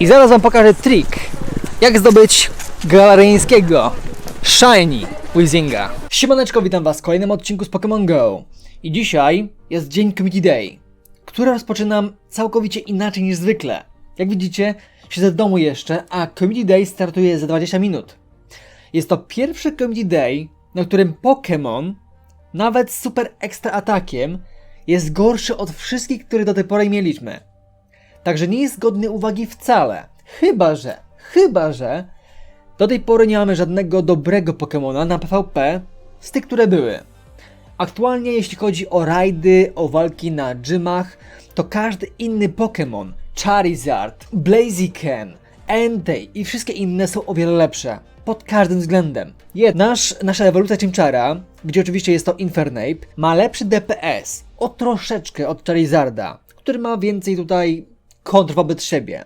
I zaraz wam pokażę trik, jak zdobyć galaryjskiego Shiny Wizinga. Siemaneczko, witam was w kolejnym odcinku z Pokémon Go. I dzisiaj jest dzień Community Day, który rozpoczynam całkowicie inaczej niż zwykle. Jak widzicie, siedzę w domu jeszcze, a Community Day startuje za 20 minut. Jest to pierwszy Community Day, na którym Pokémon, nawet super ekstra atakiem, jest gorszy od wszystkich, które do tej pory mieliśmy. Także nie jest godny uwagi wcale. Chyba, że, chyba, że do tej pory nie mamy żadnego dobrego Pokemona na PvP z tych, które były. Aktualnie jeśli chodzi o rajdy, o walki na gymach, to każdy inny Pokémon, Charizard, Blaziken, Entei i wszystkie inne są o wiele lepsze. Pod każdym względem. Jed- Nasz, nasza ewolucja Chimchara, gdzie oczywiście jest to Infernape, ma lepszy DPS o troszeczkę od Charizarda, który ma więcej tutaj kontr wobec siebie.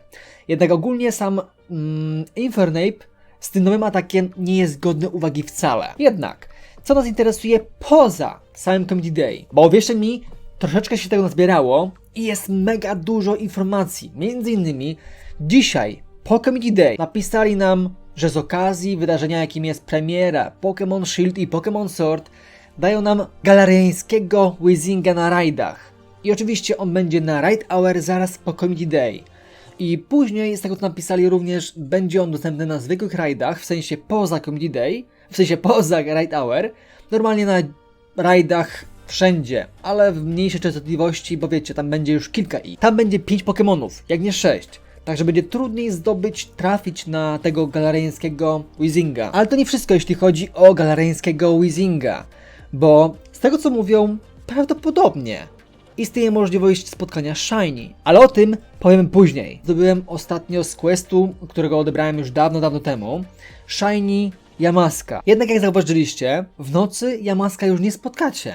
Jednak ogólnie sam mm, Infernape z tym nowym atakiem nie jest godny uwagi wcale. Jednak, co nas interesuje poza samym Comedy Day? Bo wierzcie mi, troszeczkę się tego nazbierało i jest mega dużo informacji. Między innymi dzisiaj po Comedy Day napisali nam, że z okazji wydarzenia jakim jest premiera Pokémon Shield i Pokémon Sword dają nam galeriańskiego Wizinga na rajdach. I oczywiście on będzie na Ride Hour zaraz po Comedy Day. I później, z tego co napisali również, będzie on dostępny na zwykłych rajdach, w sensie poza Comedy Day, w sensie poza Ride Hour, normalnie na rajdach wszędzie, ale w mniejszej częstotliwości, bo wiecie, tam będzie już kilka i tam będzie 5 Pokémonów, jak nie 6. Także będzie trudniej zdobyć, trafić na tego galareńskiego Wizinga. Ale to nie wszystko, jeśli chodzi o galareńskiego Wizinga, bo z tego co mówią, prawdopodobnie istnieje możliwość spotkania Shiny, ale o tym powiem później. Zdobyłem ostatnio z questu, którego odebrałem już dawno, dawno temu, Shiny Yamaska. Jednak jak zauważyliście, w nocy Yamaska już nie spotkacie.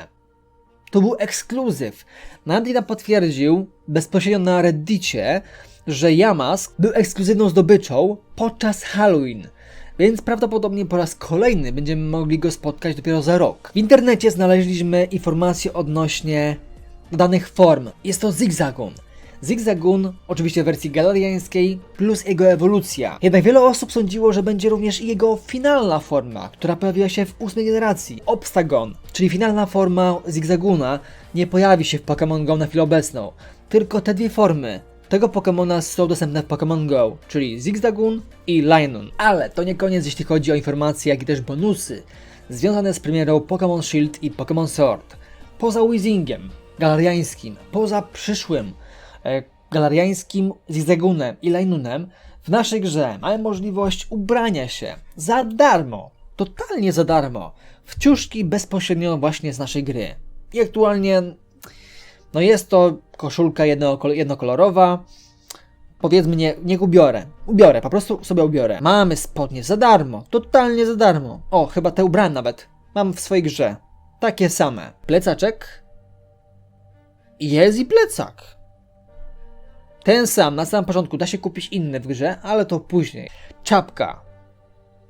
To był ekskluzyw. Nandi nam potwierdził bezpośrednio na reddicie, że Yamask był ekskluzywną zdobyczą podczas Halloween. Więc prawdopodobnie po raz kolejny będziemy mogli go spotkać dopiero za rok. W internecie znaleźliśmy informacje odnośnie danych form. Jest to Zigzagun. Zigzagun, oczywiście w wersji galeriańskiej, plus jego ewolucja. Jednak wiele osób sądziło, że będzie również jego finalna forma, która pojawiła się w ósmej generacji, Obstagon, czyli finalna forma Zigzaguna, nie pojawi się w Pokémon Go na chwilę obecną. Tylko te dwie formy tego Pokémona są dostępne w Pokémon Go, czyli Zigzagoon i Lionun. Ale to nie koniec, jeśli chodzi o informacje, jak i też bonusy związane z premierą Pokémon Shield i Pokémon Sword. Poza Wizingiem, galeriańskim, poza przyszłym e, galeriańskim Zigzagunem i Lainunem, w naszej grze mamy możliwość ubrania się za darmo, totalnie za darmo, w ciuszki bezpośrednio właśnie z naszej gry. I aktualnie no jest to koszulka jedno, jednokolorowa. Powiedzmy, nie, niech ubiorę. Ubiorę, po prostu sobie ubiorę. Mamy spodnie za darmo, totalnie za darmo. O, chyba te ubrałem nawet. Mam w swojej grze. Takie same. Plecaczek. Jest i plecak. Ten sam, na samym początku. Da się kupić inny w grze, ale to później. Czapka.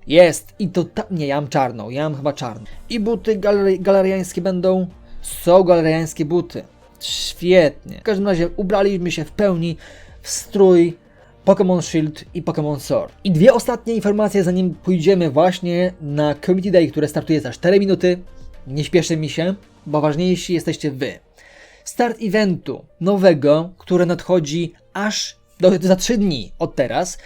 Jest. I to ta... Nie, ja mam czarną. Ja mam chyba czarną. I buty galery... galeriańskie będą. Są galeriańskie buty. Świetnie. W każdym razie ubraliśmy się w pełni w strój Pokémon Shield i Pokémon Sword. I dwie ostatnie informacje, zanim pójdziemy właśnie na Community Day, które startuje za 4 minuty. Nie śpieszy mi się, bo ważniejsi jesteście wy. Start eventu nowego, które nadchodzi aż do, za 3 dni od teraz,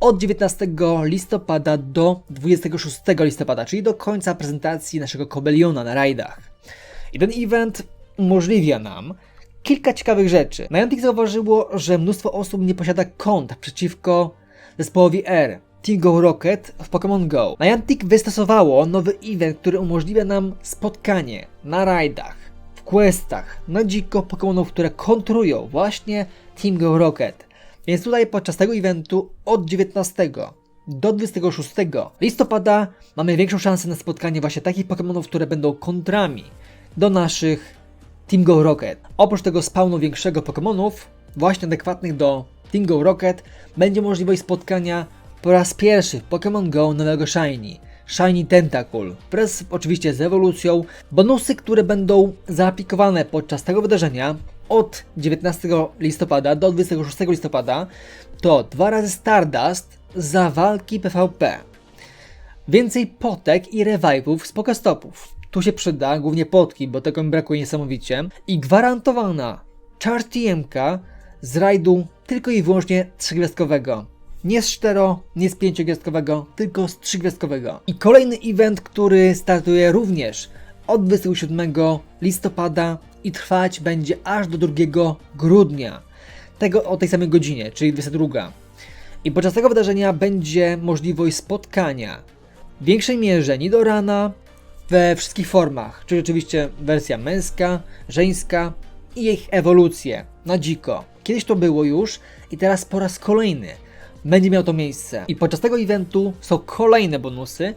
od 19 listopada do 26 listopada, czyli do końca prezentacji naszego Kobeliona na rajdach. I ten event umożliwia nam kilka ciekawych rzeczy. Niantic zauważyło, że mnóstwo osób nie posiada kont przeciwko zespołowi R. Team Go Rocket w Pokémon Go. Niantic wystosowało nowy event, który umożliwia nam spotkanie na rajdach, questach, na dziko Pokémonów, które kontrują właśnie Team Go Rocket. Więc tutaj podczas tego eventu od 19 do 26 listopada mamy większą szansę na spotkanie właśnie takich Pokémonów, które będą kontrami do naszych Team Go Rocket. Oprócz tego spawnu większego Pokémonów, właśnie adekwatnych do Team Go Rocket, będzie możliwość spotkania po raz pierwszy Pokémon Go nowego Shiny. Shiny Tentacool, wraz oczywiście z ewolucją. Bonusy, które będą zaaplikowane podczas tego wydarzenia, od 19 listopada do 26 listopada to dwa razy Stardust za walki PvP. Więcej potek i revive'ów z Pokestopów. Tu się przyda głównie potki, bo tego mi brakuje niesamowicie. I gwarantowana char TMK z rajdu tylko i wyłącznie trzygwiazdkowego. Nie z 4, nie z 5-gwiazdkowego, tylko z 3-gwiazdkowego. I kolejny event, który startuje również od 27 listopada i trwać będzie aż do 2 grudnia. Tego o tej samej godzinie, czyli 22. I podczas tego wydarzenia będzie możliwość spotkania w większej mierze Nidorana we wszystkich formach, czyli oczywiście wersja męska, żeńska i ich ewolucje na dziko. Kiedyś to było już i teraz po raz kolejny będzie miał to miejsce. I podczas tego eventu są kolejne bonusy.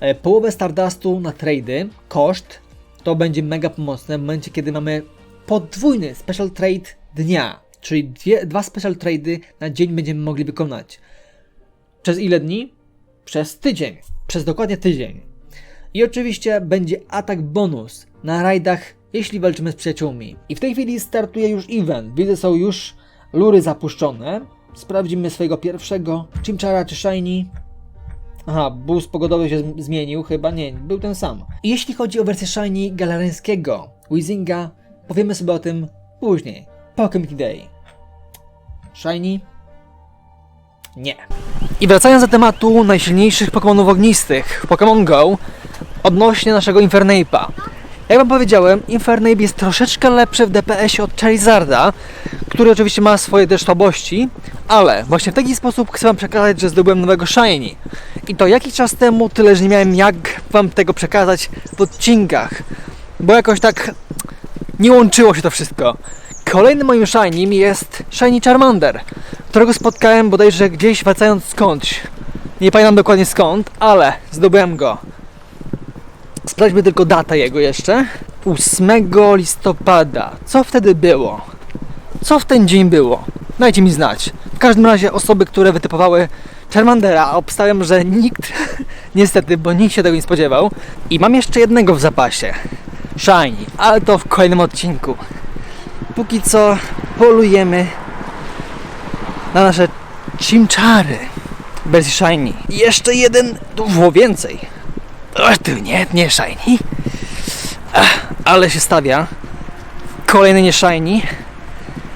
E, Połowę Stardustu na trady, koszt, to będzie mega pomocne w momencie, kiedy mamy podwójny special trade dnia. Czyli dwie, dwa special trady na dzień będziemy mogli wykonać. Przez ile dni? Przez tydzień. Przez dokładnie tydzień. I oczywiście będzie atak bonus na rajdach, jeśli walczymy z przyjaciółmi. I w tej chwili startuje już event. Widzę, są już lury zapuszczone. Sprawdzimy swojego pierwszego. Chimchara czy Shiny? Aha, boost pogodowy się zmienił, chyba nie, był ten sam. Jeśli chodzi o wersję Shiny galareńskiego Wizinga, powiemy sobie o tym później. Pokémon Day. Shiny? Nie. I wracając do tematu najsilniejszych Pokémonów ognistych Pokémon Go, odnośnie naszego Infernape'a. Jak wam powiedziałem, Infernape jest troszeczkę lepszy w DPS-ie od Charizarda, który oczywiście ma swoje też słabości, ale właśnie w taki sposób chcę wam przekazać, że zdobyłem nowego Shiny. I to jakiś czas temu tyle, że nie miałem jak wam tego przekazać w odcinkach, bo jakoś tak nie łączyło się to wszystko. Kolejnym moim Shiny jest Shiny Charmander, którego spotkałem bodajże gdzieś wracając skądś. Nie pamiętam dokładnie skąd, ale zdobyłem go. Sprawdźmy tylko datę jego jeszcze. 8 listopada. Co wtedy było? Co w ten dzień było? Dajcie mi znać. W każdym razie osoby, które wytypowały Charmandera, obstawiam, że nikt, niestety, bo nikt się tego nie spodziewał. I mam jeszcze jednego w zapasie. Shiny, ale to w kolejnym odcinku. Póki co polujemy na nasze chimchary w wersji Shiny. I jeszcze jeden, było więcej. Ach, ty nie, nie shiny. Ale się stawia. Kolejny nie shiny.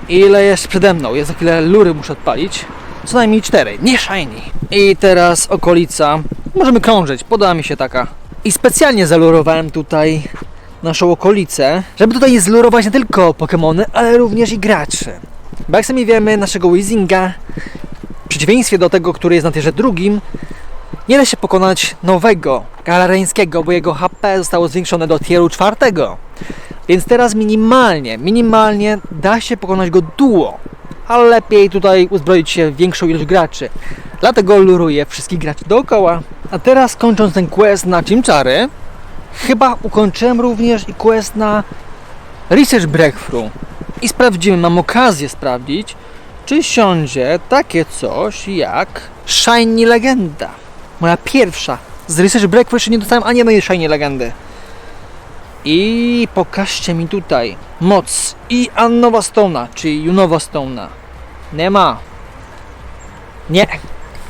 Ile jest przede mną? Jest za chwilę lury muszę odpalić. Co najmniej cztery, nie shiny. I teraz okolica. Możemy krążyć, podoba mi się taka. I specjalnie zalurowałem tutaj naszą okolicę, żeby tutaj zlurować nie tylko Pokémony, ale również i graczy. Bo jak sami wiemy, naszego Wizinga, w przeciwieństwie do tego, który jest na tierze drugim, nie da się pokonać nowego, galareńskiego, bo jego HP zostało zwiększone do tieru czwartego. Więc teraz minimalnie, minimalnie da się pokonać go duo. Ale lepiej tutaj uzbroić się w większą ilość graczy. Dlatego luruję wszystkich graczy dookoła. A teraz kończąc ten quest na Chimchary, chyba ukończyłem również i quest na Research Breakthrough. I sprawdzimy, mam okazję sprawdzić, czy siądzie takie coś jak Shiny Legenda. Moja pierwsza. Z Research jeszcze nie dostałem ani jednej Shiny Legendy. I pokażcie mi tutaj moc i Annowa Stone'a, czyli Junowa Stone'a. Nie ma. Nie.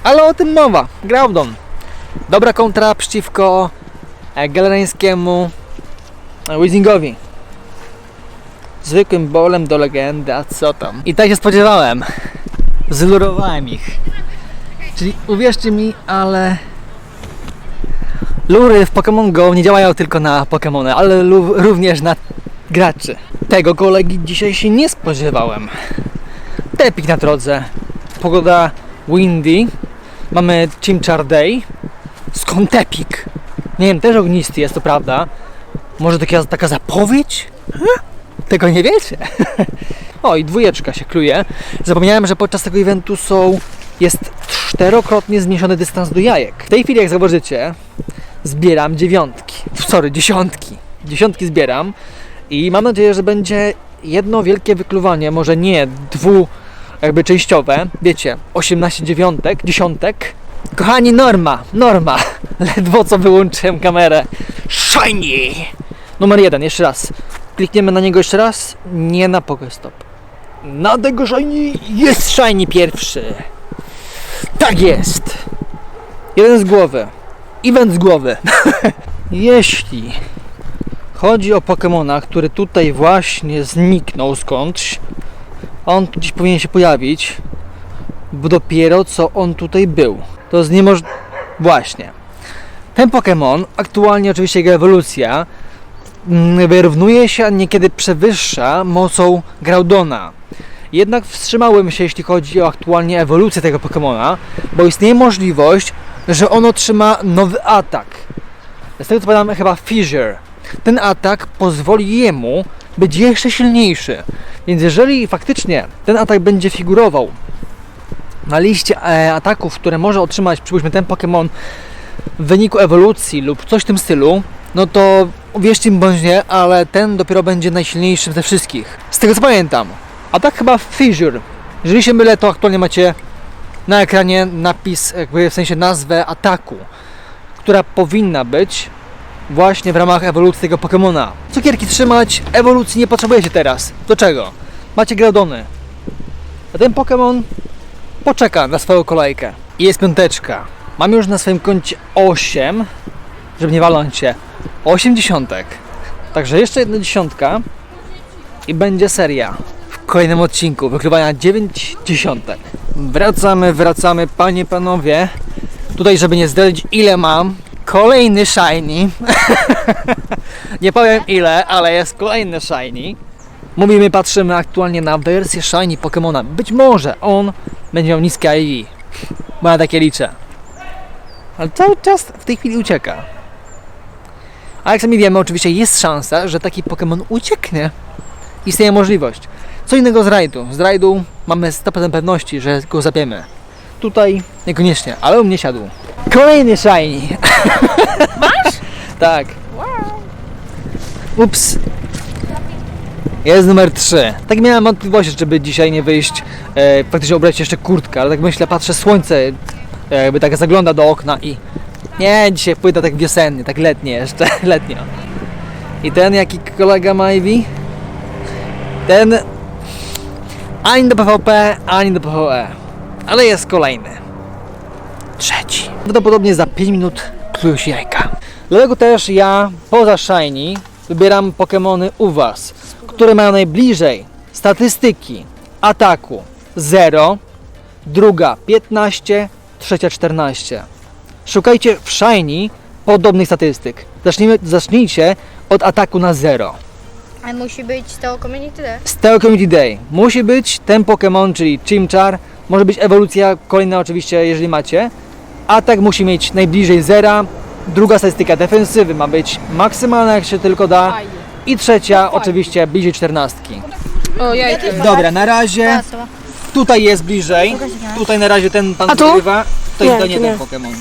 Ale o tym mowa. Groudon. Dobra kontra przeciwko e, galeryjskiemu e, Wizingowi. Zwykłym bolem do legendy, a co tam? I tak się spodziewałem. Zlurowałem ich. Czyli uwierzcie mi, ale lury w Pokémon Go nie działają tylko na Pokémony, ale również na graczy. Tego kolegi dzisiaj się nie spodziewałem. Tepik na drodze. Pogoda windy. Mamy Chimchar Day. Skąd Tepik? Nie wiem, też ognisty jest to prawda. Może taka, taka zapowiedź? Hm? Tego nie wiecie. o, i dwójeczka się kluje. Zapomniałem, że podczas tego eventu są jest czterokrotnie zmniejszony dystans do jajek. W tej chwili, jak zauważycie, zbieram dziewiątki. Sorry, dziesiątki. Dziesiątki zbieram i mam nadzieję, że będzie jedno wielkie wykluwanie, może nie dwu jakby częściowe, wiecie, 18 dziewiątek, dziesiątek. Kochani, norma, norma. Ledwo co wyłączyłem kamerę. Shiny! Numer jeden, jeszcze raz. Klikniemy na niego jeszcze raz. Nie na Pokestop. Na tego Shiny jest Shiny pierwszy. Tak jest. Jeden z głowy. Event z głowy. Jeśli chodzi o Pokemona, który tutaj właśnie zniknął skądś, on tu gdzieś powinien się pojawić, bo dopiero co on tutaj był. To jest niemoż... Właśnie. Ten Pokémon, aktualnie oczywiście jego ewolucja, mm, wyrównuje się, a niekiedy przewyższa mocą Groudona. Jednak wstrzymałem się, jeśli chodzi o aktualnie ewolucję tego Pokémona, bo istnieje możliwość, że on otrzyma nowy atak. Z tego co pamiętam, chyba Fissure. Ten atak pozwoli jemu być jeszcze silniejszy. Więc jeżeli faktycznie ten atak będzie figurował na liście e, ataków, które może otrzymać, przypuśćmy, ten Pokémon w wyniku ewolucji lub coś w tym stylu, no to uwierzcie mi bądź nie, ale ten dopiero będzie najsilniejszy ze wszystkich. Z tego co pamiętam. A tak chyba Fissure. Jeżeli się mylę, to aktualnie macie na ekranie napis, jakby w sensie nazwę ataku, która powinna być właśnie w ramach ewolucji tego Pokemona. Cukierki trzymać, ewolucji nie potrzebujecie teraz. Do czego? Macie Groudony. A ten Pokémon poczeka na swoją kolejkę. I jest piąteczka. Mam już na swoim koncie 8, żeby nie walnąć się, 8 dziesiątek. Także jeszcze jedna dziesiątka i będzie seria kolejnym odcinku wykrywania 9 dziesiątek. Wracamy, wracamy, panie, panowie. Tutaj, żeby nie zdradzić ile mam, kolejny shiny. nie powiem ile, ale jest kolejny shiny. Mówimy, patrzymy aktualnie na wersję shiny Pokemona. Być może on będzie miał niskie IV. Bo ja takie liczę. Ale cały czas w tej chwili ucieka. A jak sami wiemy, oczywiście jest szansa, że taki Pokémon ucieknie. Istnieje możliwość. Co innego z rajdu. Z rajdu mamy 100% pewności, że go zapiemy. Tutaj niekoniecznie, ale u mnie siadł. Kolejny shiny. Masz? tak. Ups. Jest numer 3. Tak miałem wątpliwości, żeby dzisiaj nie wyjść, e, faktycznie ubrać jeszcze kurtkę, ale tak myślę, patrzę, słońce e, jakby tak zagląda do okna i nie, dzisiaj pójdę tak wiosennie, tak letnie jeszcze, letnio. I ten, jaki kolega ma Ivy? Ten ani do PvP, ani do PvE. Ale jest kolejny. Trzeci. Prawdopodobnie za 5 minut plują się jajka. Dlatego też ja, poza Shiny, wybieram Pokémony u Was, które mają najbliżej statystyki ataku 0, druga 15, trzecia 14. Szukajcie w Shiny podobnych statystyk. Zacznijmy, zacznijcie od ataku na 0. A musi być to community day. Z Teo Community Day musi być ten Pokémon, czyli Chimchar. Może być ewolucja kolejna oczywiście, jeżeli macie. Atak musi mieć najbliżej zera. Druga statystyka defensywy ma być maksymalna jak się tylko da. I trzecia oczywiście bliżej czternastki. O, jajko. Dobra, na razie tutaj jest bliżej. Tutaj na razie ten pan tu? wygrywa. To, Nie, to nie ten. Pokémon.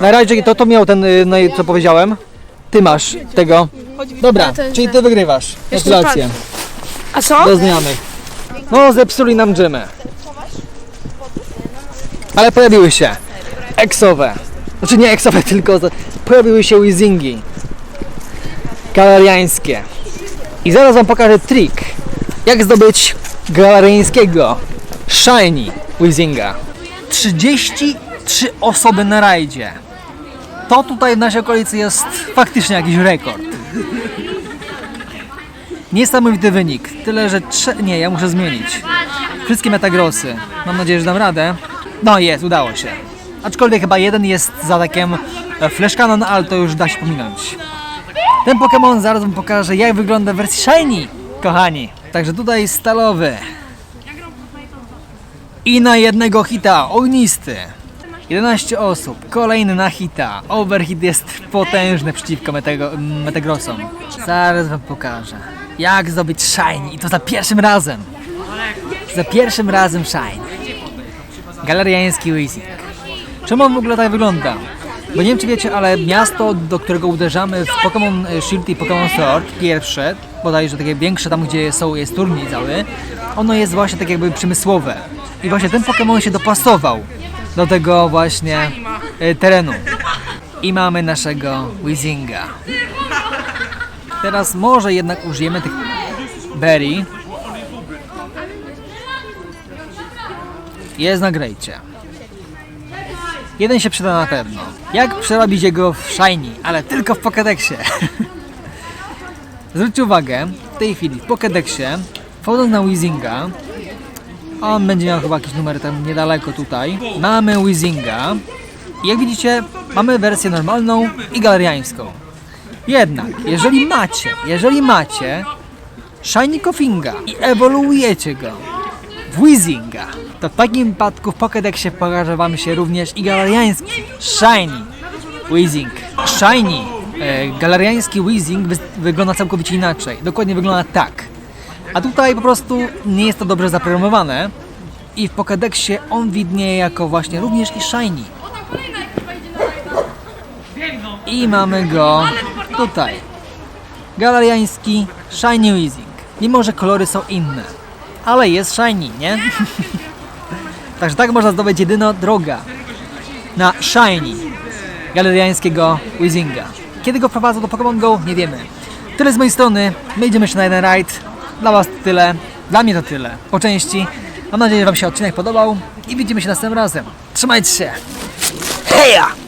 Na razie to, to miał ten, y, no, i co powiedziałem. Ty masz tego. Dobra, czyli ty wygrywasz. Gratulacje. A co? Do znajomych. No, zepsuli nam dżemę. Ale pojawiły się eksowe. Znaczy nie eksowe, tylko pojawiły się wizingi. Galeriańskie. I zaraz wam pokażę trik, jak zdobyć galeriańskiego shiny wizinga. 33 osoby na rajdzie. To tutaj w naszej okolicy jest faktycznie jakiś rekord. Niesamowity wynik. Tyle, że trze... Nie, ja muszę zmienić. Wszystkie metagrosy. Mam nadzieję, że dam radę. No jest, udało się. Aczkolwiek chyba jeden jest za atakiem e, Flash Cannon, ale to już da się pominąć. Ten Pokémon zaraz wam pokażę, jak wygląda w wersji Shiny, kochani. Także tutaj stalowy. I na jednego hita, ognisty. 11 osób, kolejny na hita. Overhit jest potężny przeciwko Metego, Metagrosom. Zaraz wam pokażę, jak zdobyć Shiny i to za pierwszym razem. Za pierwszym razem Shiny. Galeriański Weezing. Czemu on w ogóle tak wygląda? Bo nie wiem czy wiecie, ale miasto, do którego uderzamy w Pokémon Shield i Pokémon Sword, pierwsze, bodajże takie większe, tam gdzie są, jest turniej cały, ono jest właśnie tak jakby przemysłowe. I właśnie ten Pokémon się dopasował do tego właśnie e, terenu. I mamy naszego Weezinga. Teraz może jednak użyjemy tych Berry. Jest na grejcie. Jeden się przyda na pewno. Jak przerobić jego w Shiny, ale tylko w Pokédexie. Zwróćcie uwagę, w tej chwili w Pokédexie, wchodząc na Weezinga, on będzie miał chyba jakiś numer tam niedaleko tutaj, mamy Weezinga i jak widzicie, mamy wersję normalną i galeriańską. Jednak, jeżeli macie, jeżeli macie Shiny Koffinga i ewoluujecie go w Weezinga, to w takim wypadku w Pokédexie pokaże Wam się również i galeriański Shiny Weezing. Shiny e, galeriański Weezing wy- wygląda całkowicie inaczej. Dokładnie wygląda tak. A tutaj po prostu nie jest to dobrze zaprogramowane i w Pokédexie on widnieje jako właśnie również i Shiny. I mamy go tutaj. Galeriański Shiny Weezing. Mimo, że kolory są inne. Ale jest Shiny, nie? Także tak można zdobyć jedyna droga na Shiny galeriańskiego Weezinga. Kiedy go wprowadzą do Pokémon Go, nie wiemy. Tyle z mojej strony. My idziemy jeszcze na jeden rajd. Dla Was tyle. Dla mnie to tyle. Po części. Mam nadzieję, że Wam się odcinek podobał i widzimy się następnym razem. Trzymajcie się. Heja!